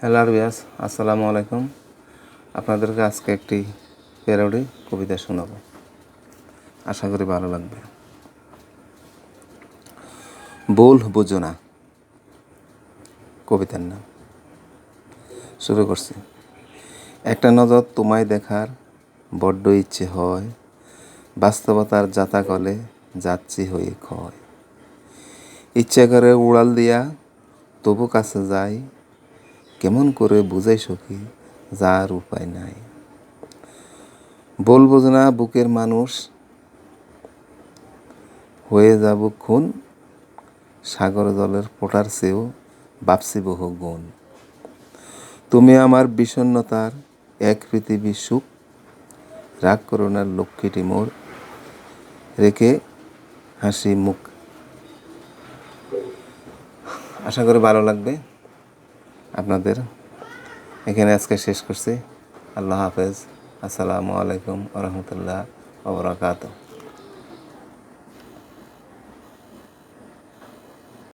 Hello আরবিয়াস, আসসালামু আলাইকুম। আপনাদেরকে আজকে একটি প্যারোডি কবিতা শোনাবো। আশা করি ভালো লাগবে। ভুল বুঝো না। কবিতার নাম। শুরু করছি। একটা নজর তোমায় দেখার বড্ড ইচ্ছে হয়। বাস্তবতার যাতা কলে যাচ্ছি হয়ে ক্ষয়। ইচ্ছে করে উড়াল দিয়া তবু কাছে যাই কেমন করে বুঝাই সখী যার উপায় নাই। বলব না, বুকের মানুষ হয়ে যাব খুন, সাগর জলের ফোটার চেয়েও বাপসি বহু গুণ। তুমি আমার বিষণ্ণতার এক পৃথিবী সুখ, রাগ করোনার লক্ষ্মীটি মোর, রেখে হাসি মুখ। আশা করি ভালো লাগবে। আপনাদের। এখানে আজকে শেষ করছি। আল্লাহ হাফেজ। আসসালামু আলাইকুম রহমতুল্লাহ ওবরাকাতু